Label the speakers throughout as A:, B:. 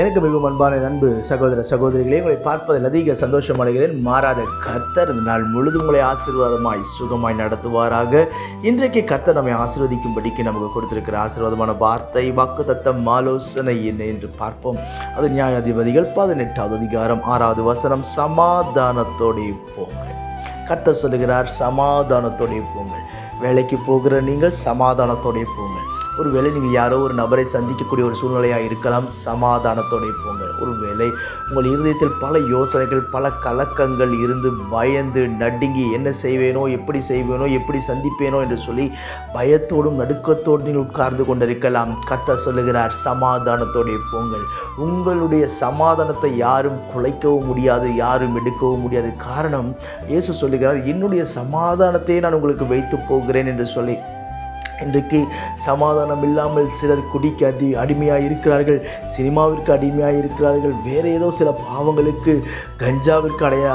A: எனக்கு மிகவும் அன்பான நண்பு சகோதர சகோதரிகளே உங்களை பார்ப்பதில் அதிக சந்தோஷம் அடைகிறேன். மாறாத கர்த்தர் இந்த நாள் முழுதும் உங்களை ஆசீர்வாதமாய் சுகமாய் நடத்துவாராக. இன்றைக்கு கர்த்தர் நம்மை ஆசீர்வதிக்கும்படிக்கு நமக்கு கொடுத்திருக்கிற ஆசீர்வாதமான வார்த்தை வாக்கு தத்தம் ஆலோசனை என்ன என்று பார்ப்போம். அது நியாயாதிபதிகள் பதினெட்டாவது அதிகாரம் ஆறாவது வசனம் சமாதானத்தோடு போங்கள். கர்த்தர் சொல்லுகிறார் சமாதானத்தோடு போங்கள். வேலைக்கு போகிற நீங்கள் சமாதானத்தோடு போங்கள். ஒருவேளை நீங்கள் யாரோ ஒரு நபரை சந்திக்கக்கூடிய ஒரு சூழ்நிலையாக இருக்கலாம் சமாதானத்தோடே போங்கள் ஒருவேளை உங்கள் இருதயத்தில் பல யோசனைகள் பல கலக்கங்கள் இருந்து பயந்து நடுங்கி என்ன செய்வேனோ எப்படி செய்வேனோ எப்படி சந்திப்பேனோ என்று சொல்லி பயத்தோடும் நடுக்கத்தோடும் நீங்கள் உட்கார்ந்து கொண்டிருக்கலாம். கத்த சொல்லுகிறார் சமாதானத்தோடே போங்கள் உங்களுடைய சமாதானத்தை யாரும் குலைக்கவும் முடியாது யாரும் எடுக்கவும் முடியாது. காரணம் இயேசு சொல்லுகிறார் என்னுடைய சமாதானத்தை நான் உங்களுக்கு வைத்து போகிறேன் என்று சொல்லி இன்றைக்கு சமாதானம் இல்லாமல் சிலர் குடிக்க அடி அடிமையாக இருக்கிறார்கள் சினிமாவிற்கு அடிமையாக இருக்கிறார்கள் வேறு ஏதோ சில பாவங்களுக்கு கஞ்சாவிற்கு அடைய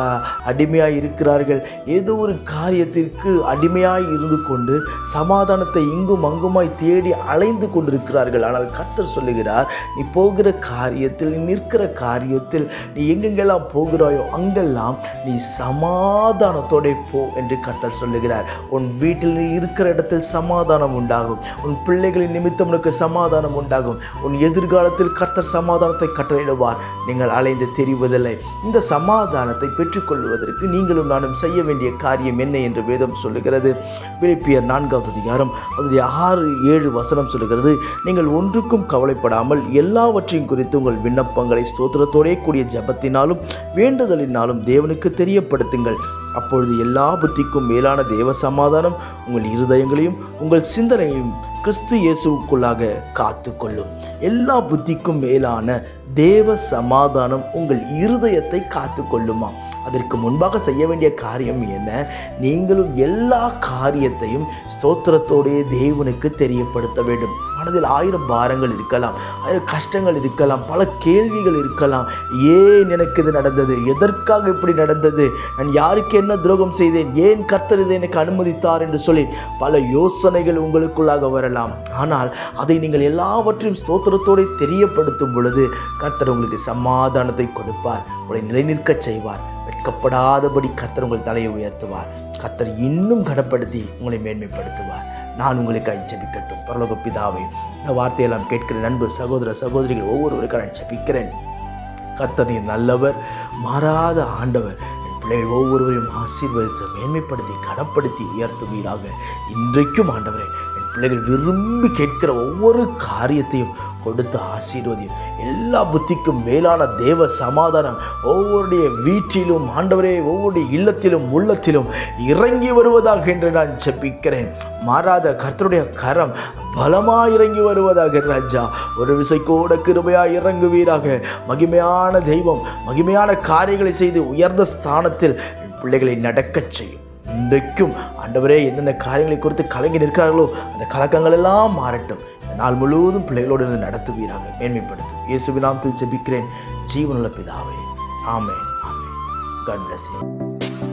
A: அடிமையாக இருக்கிறார்கள் ஏதோ ஒரு காரியத்திற்கு அடிமையாக இருந்து கொண்டு சமாதானத்தை இங்கும் அங்குமாய் தேடி அலைந்து கொண்டிருக்கிறார்கள். ஆனால் கர்த்தர் சொல்லுகிறார் நீ போகிற காரியத்தில் நீ நிற்கிற காரியத்தில் நீ எங்கெங்கெல்லாம் போகிறாயோ அங்கெல்லாம் நீ சமாதானத்தோட போ என்று கர்த்தர் சொல்லுகிறார். உன் வீட்டில் இருக்கிற இடத்தில் சமாதானம் உண்டாகும். உன் பிள்ளைகளின் நிமித்தம் உனக்கு சமாதானம் உண்டாகும். உன் எதிர்காலத்தில் கர்த்தர் சமாதானத்தை கட்டளையிடுவார். நீங்கள் அலைந்து தெரிவதில்லை. இந்த சமாதானத்தை பெற்றுக்கொள்வதற்கு நீங்களும் நானும் செய்ய வேண்டிய காரியம் என்ன என்று வேதம் சொல்லுகிறது. பிலிப்பியர் நான்காவது அதிகாரம் அதனுடைய ஆறு ஏழு வசனம் சொல்லுகிறது. நீங்கள் ஒன்றுக்கும் கவலைப்படாமல் எல்லாவற்றையும் குறித்து உங்கள் விண்ணப்பங்களை ஸ்தோத்திரத்தோடே கூடிய ஜபத்தினாலும் வேண்டுதலினாலும் தேவனுக்கு தெரியப்படுத்துங்கள். அப்பொழுது எல்லா புத்திக்கும் மேலான தேவ சமாதானம் உங்கள் இருதயங்களையும் உங்கள் சிந்தனையும் கிறிஸ்து இயேசுவுக்குள்ளாக காத்து கொள்ளும் எல்லா புத்திக்கும் மேலான தேவ சமாதானம் உங்கள் இருதயத்தை காத்து கொள்ளுமா அதற்கு முன்பாக செய்ய வேண்டிய காரியம் என்ன? நீங்களும் எல்லா காரியத்தையும் ஸ்தோத்திரத்தோடைய தேவனுக்கு தெரியப்படுத்த வேண்டும். மனதில் ஆயிரம் பாரங்கள் இருக்கலாம் ஆயிரம் கஷ்டங்கள் இருக்கலாம் பல கேள்விகள் இருக்கலாம். ஏன் எனக்கு இது நடந்தது? எதற்காக இப்படி நடந்தது? நான் யாருக்கு என்ன துரோகம் செய்தேன்? ஏன் கர்த்தர் இதை எனக்கு அனுமதித்தார் என்று சொல்லி பல யோசனைகள் உங்களுக்குள்ளாக வரலாம். ஆனால் அதை நீங்கள் எல்லாவற்றையும் ஸ்தோத்திரத்தோடு தெரியப்படுத்தும் பொழுது கர்த்தர் உங்களுக்கு சமாதானத்தை கொடுப்பார். உங்களை நிலைநிற்கச் செய்வார். வெட்கப்படாதபடி கர்த்தர் உங்கள் தலையை உயர்த்துவார். கர்த்தர் இன்னும் கடப்படுத்தி உங்களை மேன்மைப்படுத்துவார். நான் உங்களுக்காக ஜபிக்கட்டும் பரலோக பிதாவை இந்த வார்த்தையெல்லாம் கேட்கிற நண்பு சகோதர சகோதரிகள் ஒவ்வொருவருக்கும் நான் ஜபிக்கிறேன் கர்த்தர் நீர் நல்லவர் மாறாத ஆண்டவர். பிள்ளைகள் ஒவ்வொருவரையும் ஆசீர்வதித்து மேன்மைப்படுத்தி கனப்படுத்தி உயர்த்துவீராக. இன்றைக்கும் ஆண்டவரே என் பிள்ளைகள் விரும்பி கேட்கிற ஒவ்வொரு காரியத்தையும் கொடுத்து ஆசீர்வதியும். எல்லா புத்திக்கும் மேலான தேவ சமாதானம் ஒவ்வொருடைய வீட்டிலும் ஆண்டவரே ஒவ்வொருடைய இல்லத்திலும் உள்ளத்திலும் இறங்கி வருவதாக என்று நான் செப்பிக்கிறேன் மாறாத கர்த்தருடைய கரம் பலமாக இறங்கி வருவதாக ராஜா. ஒரு விசைக்கோட கிருபையாய் இறங்குவீராக. மகிமையான தெய்வம் மகிமையான காரியங்களை செய்து உயர்ந்த ஸ்தானத்தில் பிள்ளைகளை நடக்கச் செய்யும். இன்றைக்கும் ஆண்டவரே என்னென்ன காரியங்களை குறித்து கலங்கி நிற்கிறார்களோ அந்த கலக்கங்கள் எல்லாம் மாறட்டும். நாள் முழுவதும் பிள்ளைகளோடு இருந்து நடத்துவீராக. மேன்மைப்படுத்தும். இயேசுவினாமத்தில் ஜெபிக்கிறேன். ஜீவனுள்ள பிதாவே. ஆமே ஆமே காட் bless